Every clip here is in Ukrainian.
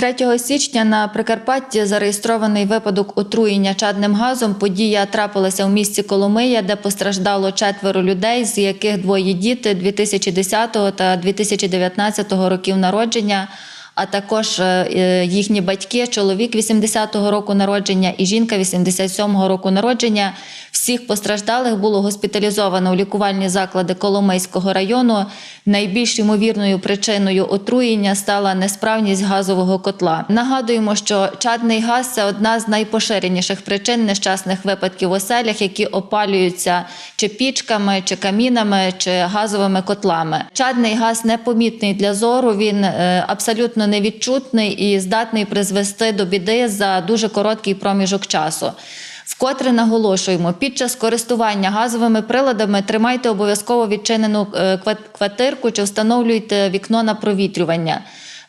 3 січня на Прикарпатті зареєстрований випадок отруєння чадним газом. Подія трапилася у місті Коломия, де постраждало четверо людей, з яких двоє діти 2010 та 2019 років народження. А також е, е, їхні батьки, чоловік 80-го року народження і жінка 87-го року народження. Всіх постраждалих було госпіталізовано у лікувальні заклади Коломийського району. Найбільш ймовірною причиною отруєння стала несправність газового котла. Нагадуємо, що чадний газ це одна з найпоширеніших причин нещасних випадків в оселях, які опалюються чи пічками, чи камінами, чи газовими котлами. Чадний газ непомітний для зору. Він е, абсолютно невідчутний і здатний призвести до біди за дуже короткий проміжок часу. Вкотре наголошуємо, під час користування газовими приладами тримайте обов'язково відчинену е, квартирку чи встановлюйте вікно на провітрювання.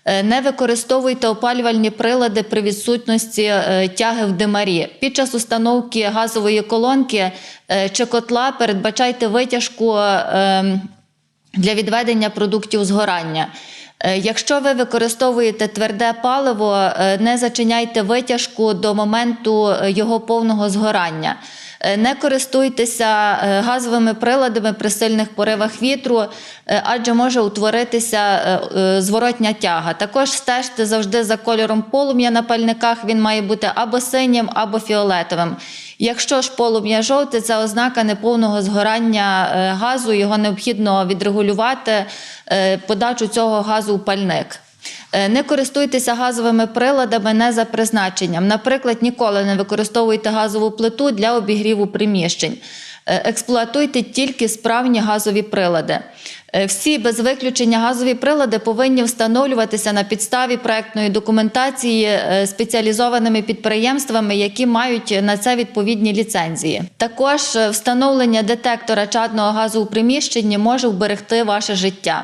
Е, Не використовуйте опалювальні прилади при відсутності е, тяги в димарі. Під час установки газової колонки чи котла передбачайте витяжку е, для відведення продуктів згорання. Е, Якщо ви використовуєте тверде паливо, е, не зачиняйте витяжку до моменту е, його повного згорання. Не користуйтеся газовими приладами при сильних поривах вітру, адже може утворитися зворотня тяга. Також стежте завжди за кольором полум'я на пальниках. Він має бути або синім, або фіолетовим. Якщо ж полум'я жовте, це ознака неповного згорання е, газу. Його необхідно відрегулювати е, подачу цього газу у пальник. Е, Не користуйтеся газовими приладами не за призначенням. Наприклад, ніколи не використовуйте газову плиту для обігріву приміщень. Е, Експлуатуйте тільки справні газові прилади. Е, Всі без виключення газові прилади повинні встановлюватися на підставі проектної документації е, спеціалізованими підприємствами, які мають на це відповідні ліцензії. Також встановлення детектора чадного газу у приміщенні може вберегти ваше життя.